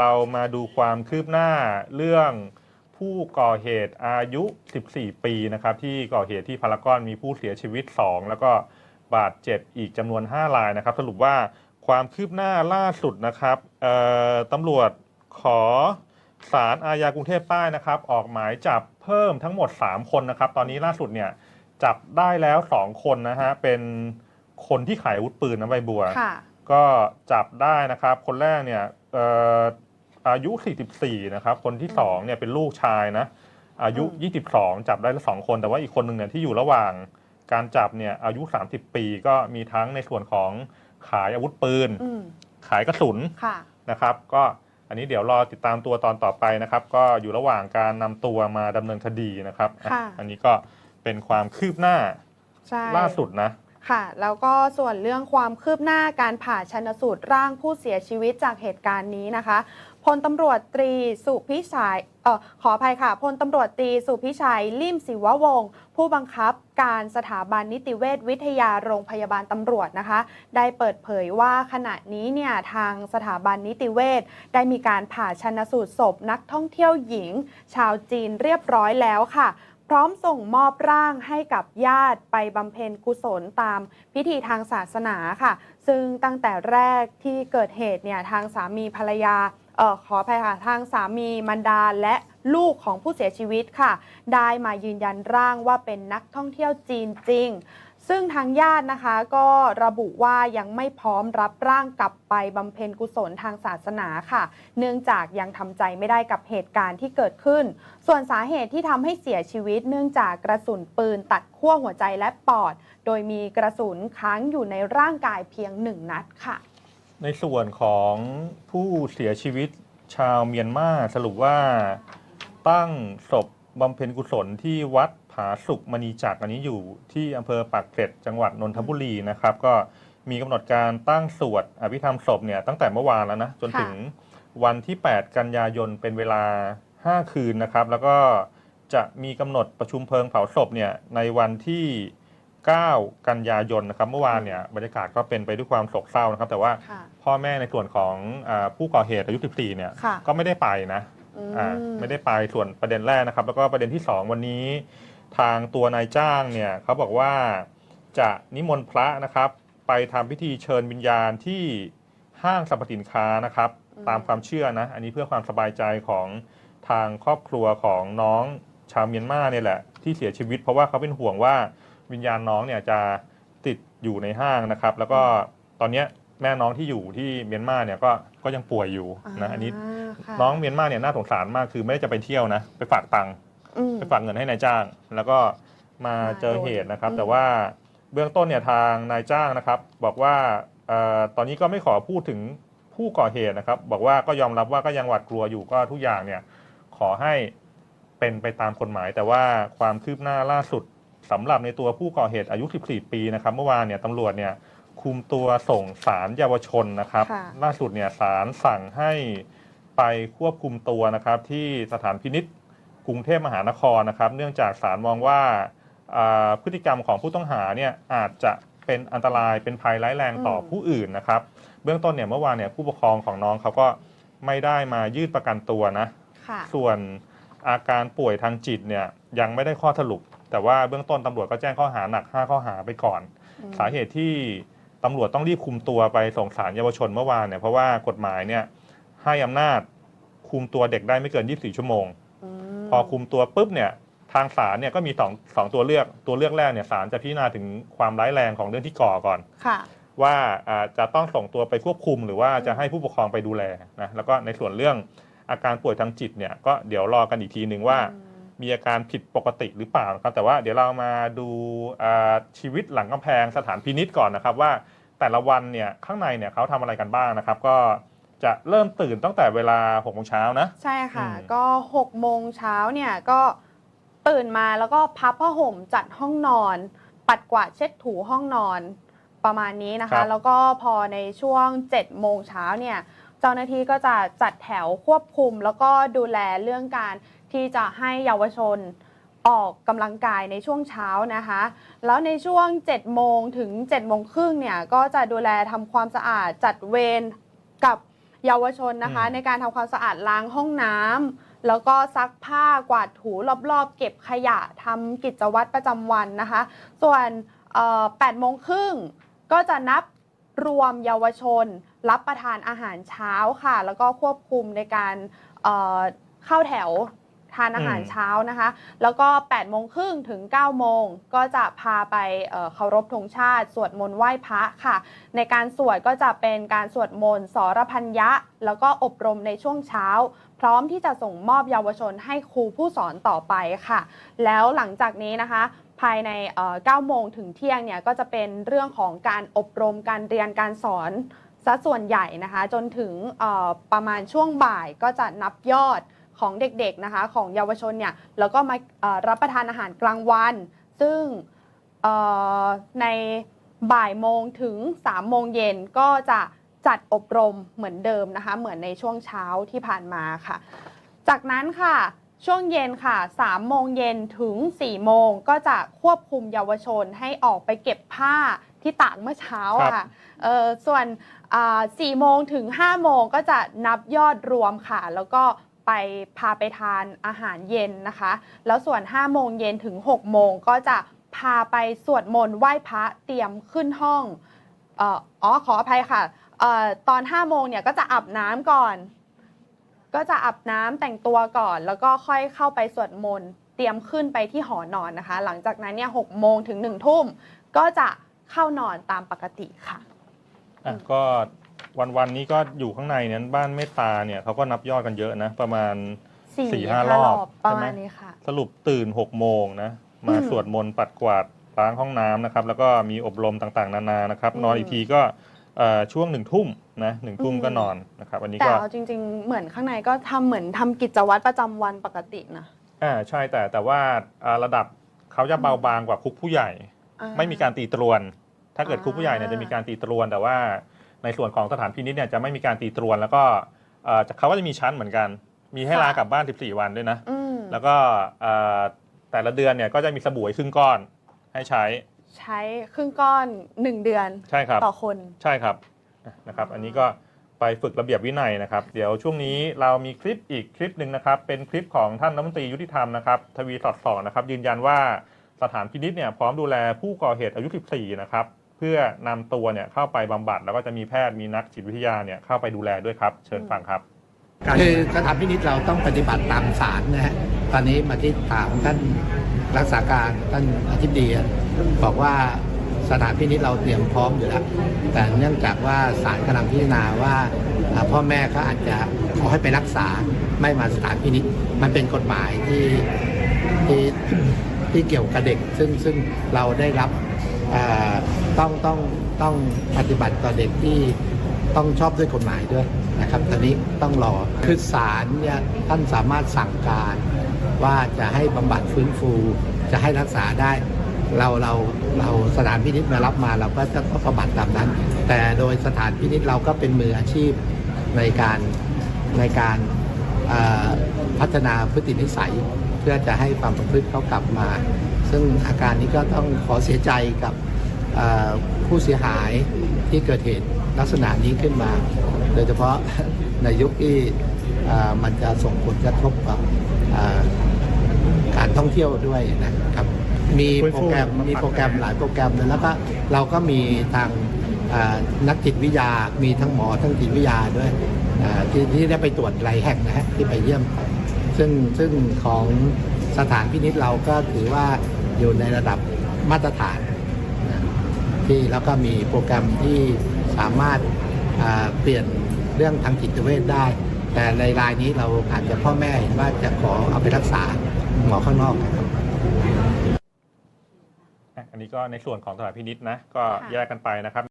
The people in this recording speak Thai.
เรามาดูความคืบหน้าเรื่องผู้ก่อเหตุอายุ 14 ปีนะครับที่ก่อเหตุที่พารากอนมีผู้เสียชีวิต 2 แล้วก็บาดเจ็บอีกจำนวน 5 รายนะครับ สรุปว่าความคืบหน้าล่าสุดนะครับเอ่อตำรวจขอศาลอาญากรุงเทพใต้นะครับ ออกหมายจับเพิ่มทั้งหมด 3 คนนะครับ ตอนนี้ล่าสุดเนี่ยจับได้แล้ว 2 คนนะฮะเป็นคนที่ขายอาวุธปืนนะใบบัวค่ะก็จับได้นะครับ คนแรกเนี่ยเอ่ออายุ 44 นะครับ คนที่2เนี่ยเป็นลูกชายนะ อายุอืม22 จับได้ละสองคน แต่ว่าอีกคนหนึ่งเนี่ยที่อยู่ระหว่างการจับเนี่ยอายุ 30 ปีก็มีทั้งในส่วนของขายอาวุธปืน อืมขายกระสุนค่ะ นะครับ ก็อันนี้เดี๋ยวรอติดตามตัวตอนต่อไปนะครับ ก็อยู่ระหว่างการนำตัวมาดำเนินคดีนะครับอะค่ะ อันนี้ก็เป็นความคืบหน้าใช่ ล่าสุดนะ ค่ะแล้วก็ส่วนเรื่องความคืบหน้าการผ่าชนสูตรร่างผู้เสียชีวิตจากเหตุการณ์นี้นะคะพลตำรวจตรีสุพิชัยเอ่อขออภัยค่ะพลตำรวจตรีสุพิชัยลิ่มศิววงศ์ผู้บังคับการสถาบันนิติเวชวิทยาโรงพยาบาลตำรวจนะคะ ได้เปิดเผยว่าขณะนี้เนี่ยทางสถาบันนิติเวชได้มีการผ่าชนสูตรศพนักท่องเที่ยวหญิง ชาวจีนเรียบร้อยแล้วค่ะ พร้อมส่งมอบร่างให้กับญาติไปบำเพ็ญกุศลตามพิธีทางศาสนาค่ะ ซึ่งตั้งแต่แรกที่เกิดเหตุเนี่ยทางสามีภรรยาเออขออภัยค่ะทางสามีมันดาและลูกของผู้เสียชีวิตค่ะ ได้มายืนยันร่างว่าเป็นนักท่องเที่ยวจีนจริง ซึ่งทางญาตินะคะก็ระบุว่ายังไม่พร้อมรับร่างกลับไปบำเพ็ญกุศลทางศาสนาค่ะ เนื่องจากยังทำใจไม่ได้กับเหตุการณ์ที่เกิดขึ้น ส่วนสาเหตุที่ทำให้เสียชีวิต เนื่องจากกระสุนปืนตัดขั้วหัวใจและปอด โดยมีกระสุนค้างอยู่ในร่างกายเพียงหนึ่งนัดค่ะ ในส่วนของผู้เสียชีวิตชาวเมียนมาสรุปว่าตั้งศพบำเพ็ญกุศลที่วัด ผาสุกมณีจักรอันนี้อยู่ที่อำเภอปากเกร็ดจังหวัดนนทบุรีนะครับ ก็มีกำหนดการตั้งสวดอภิธรรมศพเนี่ยตั้งแต่เมื่อวานแล้วนะจนถึงวันที่ 8 กันยายนเป็นเวลา 5 คืนนะครับ แล้วก็จะมีกำหนดประชุมเพลิงเผาศพเนี่ยในวันที่ 9 กันยายนนะครับ เมื่อวานเนี่ยบรรยากาศก็เป็นไปด้วยความโศกเศร้านะครับ แต่ว่าค่ะพ่อแม่ในส่วนของอาผู้ก่อเหตุอายุ 14 เนี่ยค่ะก็ไม่ได้ไปนะ อือ่าไม่ได้ไปส่วนประเด็นแรกนะครับ แล้วก็ประเด็นที่ 2 วันนี้ ทางตัวนายจ้างเนี่ยเขาบอกว่าจะนิมนต์พระนะครับ ไปทำพิธีเชิญวิญญาณที่ห้างสรรพสินค้านะครับ ตามความเชื่อนะ อันนี้เพื่อความสบายใจของทางครอบครัวของน้องชาวเมียนมาเนี่ยแหละ ที่เสียชีวิต เพราะว่าเขาเป็นห่วงว่าวิญญาณน้องเนี่ยจะติดอยู่ในห้างนะครับ แล้วก็ตอนเนี้ยแม่น้องที่อยู่ที่เมียนมาเนี่ยก็ก็ยังป่วยอยู่นะอันนี้าค่ะน้องเมียนมาเนี่ยน่าสงสารมากคือไม่ได้จะไปเที่ยวนะ ไปฝากตังค์ อืม ไปฝากเงินให้นายจ้าง แล้วก็มามาเจอเหตุนะครับ โดน แต่ว่าเบื้องต้นเนี่ยทางนายจ้างนะครับ บอกว่าเอ่อตอนนี้ก็ไม่ขอพูดถึงผู้ก่อเหตุนะครับ บอกว่าก็ยอมรับว่าก็ยังหวาดกลัวอยู่ก็ทุกอย่างเนี่ยขอให้เป็นไปตามกฎหมาย แต่ว่าความคืบหน้าล่าสุดสำหรับในตัวผู้ก่อเหตุอายุ 14 ปีนะครับ เมื่อวานเนี่ยตำรวจเนี่ยคุมตัวส่งสารเยาวชนนะครับ ค่ะ ล่าสุดเนี่ยศาลสั่งให้ไปควบคุมตัวนะครับที่สถานพินิษ กรุงเทพมหานครนะครับ เนื่องจากศาลมองว่าอ่าพฤติกรรมของผู้ต้องหาเนี่ยอาจจะเป็นอันตรายเป็นภัยร้ายแรงต่ออมผู้อื่นนะครับ เบื้องต้นเนี่ยเมื่อวานเนี่ยผู้ปกครองของน้องเขาก็ไม่ได้มายื่นประกันตัวนะค่ะส่วนอาการป่วยทางจิตเนี่ยยังไม่ได้ข้อสรุป แต่ว่าเบื้องต้นตำรวจก็แจ้งข้อหาหนัก 5 ข้อหาไปก่อนอืมสาเหตุที่ตำรวจต้องรีบคุมตัวไปส่งสารเยาวชนเมื่อวานเนี่ยเพราะว่ากฎหมายเนี่ยให้อำนาจคุมตัวเด็กได้ไม่เกิน 24 ชั่วโมงม พอคุมตัวปุ๊บเนี่ยทางศาลเนี่ยก็มีสองสองตัวเลือกตัวเลือกแรกเนี่ยศาลจะพิจารณาถึงความร้ายแรงของเรื่องที่ก่อก่อน ค่ะ ว่าอ่าจะต้องส่งตัวไปควบคุมหรือว่าจะให้ผู้ปกครองไปดูแลนะแล้วก็ในส่วนเรื่องอาการป่วยทางจิตเนี่ยก็เดี๋ยวรอกันอีกทีหนึ่งว่า มีอาการผิดปกติหรือเปล่านะครับแต่ว่าเดี๋ยวเรามาดูอ่าชีวิตหลังกำแพงสถานพินิษก่อนนะครับว่าแต่ละวันเนี่ยข้างในเนี่ยเขาทำอะไรกันบ้างนะครับ ก็ จะเริ่มตื่นตั้งแต่เวลา6กโมงเช้านะ ใช่ค่ะ อืม ก็6โมงเช้าเนี่ยก็ตื่นมาแล้วก็พับผ้าห่มจัดห้องนอน ปัดกวาดเช็ดถูห้องนอนประมาณนี้นะคะแล้วก็พอในช่วง7โมงเช้าเนี่ยเจ้าหน้าที่ก็จะจัดแถวควบคุม แล้วก็ดูแลเรื่องการที่จะให้เยาวชนออกกำลังกายในช่วงเช้านะคะ แล้วในช่วง7โมงถึง7โมงครึ่งเนี่ยก็จะดูแลทำความสะอาดจัดเวรกับ เยาวชนนะคะอืมในการทำความสะอาดล้างห้องน้ำแล้วก็ซักผ้ากวาดถูรอบๆ เก็บขยะทำกิจวัตรประจำวันนะคะ ส่วนเอ่อ8โมงครึ่งก็จะนับรวมเยาวชน รับประทานอาหารเช้าค่ะ แล้วก็ควบคุมในการเอ่อเข้าแถว ทานอาหารอืมเช้านะคะ แล้วก็8โมงครึ่งถึง9โมงก็จะพาไปเอ่อเคารพธงชาติ สวดมนต์ไหว้พระค่ะ ในการสวดก็จะเป็นการสวดมนต์สรพัญญะ แล้วก็อบรมในช่วงเช้า พร้อมที่จะส่งมอบเยาวชนให้ครูผู้สอนต่อไปค่ะ แล้วหลังจากนี้นะคะภายในเอ่อ9โมงถึงเที่ยงเนี่ยก็จะเป็นเรื่องของการอบรมการเรียนการสอนซะส่วนใหญ่นะคะ จนถึงเอ่อประมาณช่วงบ่ายก็จะนับยอด ของเด็กๆนะคะของเยาวชนเนี่ยแล้วก็มาเอ่อรับประทานอาหารกลางวัน ซึ่งเอ่อในบ่ายโมงถึง3โมงเย็นก็จะจัดอบรมเหมือนเดิมนะคะเหมือนในช่วงเช้าที่ผ่านมาค่ะ จากนั้นค่ะช่วงเย็นค่ะ3โมงเย็นถึง4โมงก็จะควบคุมเยาวชนให้ออกไปเก็บผ้าที่ตากเมื่อเช้าอะค่ะเออส่วนอ่า4โมงถึง5โมงก็จะนับยอดรวมค่ะ แล้วก็ ไปพาไปทานอาหารเย็นนะคะ แล้วส่วน 5 โมงเย็นถึง 6 โมงก็จะพาไปสวดมนต์ไหว้พระเตรียมขึ้นห้องอ่ออ๋อขออภัยค่ะออตอน 5 โมงเนี่ยก็จะอาบน้ำก่อน ก็จะอาบน้ำแต่งตัวก่อน แล้วก็ค่อยเข้าไปสวดมนต์เตรียมขึ้นไปที่หอนอนนะคะ หลังจากนั้นเนี่ยหโมงถึงหนึ่งทุ่มก็จะเข้านอนตามปกติค่ะอะก็ วันวันๆนี้ก็อยู่ข้างในนั้นบ้านเมตตาเนี่ยเขาก็นับยอดกันเยอะนะ ประมาณ สี่สี่ห้ารอบประใช่ไหมมาณนี้ค่ะ สรุปตื่น6กโมงนะมาอืมสวดมนต์ปัดกวาดล้างห้องน้ำนะครับ แล้วก็มีอบรมต่างๆ นานานะครับอืมนอนอีกทีก็เอ่อช่วงหนึ่งทุ่มนะหนึ่งทุ่มอืม ก็นอนนะครับอันนี้แต่ก็เอาจริง ๆ เหมือนข้างในก็ทำเหมือนทำกิจวัตรประจำวันปกตินะอ่าใช่แต่แต่ว่าอ่าระดับเขาจะเบาบางกว่าคุกผู้ใหญ่ อ่ ไม่มีการตีตรวน ถ้าเกิดอ่าคุกผู้ใหญ่เนี่ยจะมีการตีตรวน แต่ว่า ในส่วนของสถานพินิจเนี่ยจะไม่มีการตีตรวน แล้วก็เอ่อเขาก็จะมีชั้นเหมือนกัน มีให้ลากลับบ้าน 14 วันด้วยนะ อืมแล้วก็เอ่อแต่ละเดือนเนี่ยก็จะมีสบู่ให้ครึ่งก้อนให้ใช้ใช้ครึ่งก้อนหนึ่งเดือนใช่ครับ ต่อคน ใช่ครับนะครับ อันนี้ก็ไปฝึกระเบียบวินัยนะครับ เดี๋ยวช่วงนี้เรามีคลิปอีกคลิปหนึ่งนะครับ เป็นคลิปของท่านรัฐมนตรียุติธรรมนะครับ ทวีสอดส่องนะครับ ยืนยันว่าสถานพินิษเนี่ยพร้อมดูแลผู้ก่อเหตุอายุ 14 นะครับ เพื่อนำตัวเนี่ยเข้าไปบำบัด แล้วก็จะมีแพทย์มีนักจิตวิทยาเนี่ยเข้าไปดูแลด้วยครับ เชิญฟังครับคือสถานพินิจเราต้องปฏิบัติตามศาลนะฮะตอนนี้มาที่ถามท่านรักษาการท่านอธิบดีบอกว่าสถานพินิจเราเตรียมพร้อมอยู่แล้วแต่เนื่องจากว่าศาลกำลังพิจารณาว่าพ่อแม่เขาอาจจะขอให้ไปรักษาไม่มาสถานพินิจมันเป็นกฎหมายที่ที่ที่เกี่ยวกับเด็ก ซึ่งซึ่งเราได้รับอ่า ต้องต้องต้องปฏิบัติต่อเด็กที่ต้องชอบด้วยกฎหมายด้วยนะครับตอนนี้ต้องรอคือศาลเนี่ยท่านสามารถสั่งการว่าจะให้บำบัดฟื้นฟู จะให้รักษาได้ เราเราเราสถานพินิจมารับมาเราก็จะต้องบำบัดตามนั้น แต่โดยสถานพินิจเราก็เป็นมืออาชีพในการในการพัฒนาพฤตินิสัย เพื่อจะให้ความประพฤติเขากลับมา ซึ่งอาการนี้ก็ต้องขอเสียใจกับ ผู้เสียหายที่เกิดเหตุลักษณะนี้ขึ้นมา โดยเฉพาะในยุคที่เอ่อมันจะส่งผลกระทบกับเอ่อการท่องเที่ยวด้วยนะครับ มีโปรแกรมมีโปรแกรมหลายโปรแกรมเลยแล้วก็เราก็มีทางเอ่อนักจิตวิทยา มีทั้งหมอทั้งจิตวิทยาด้วยเอ่อที่ที่ได้ไปตรวจหลายแห่งนะฮะที่ไปเยี่ยม ซึ่งซึ่งของสถานพินิษเราก็ถือว่าอยู่ในระดับมาตรฐาน ที่แล้วก็มีโปรแกรมที่สามารถอ่าเปลี่ยนเรื่องทางจิตเวชได้ แต่ในรายนี้เราอาจจะพ่อแม่เห็นว่าจะขอเอาไปรักษาหมอข้างนอกนะครับอะอันนี้ก็ในส่วนของสถานพินิษนะก็ค่ะแยกกันไปนะครับ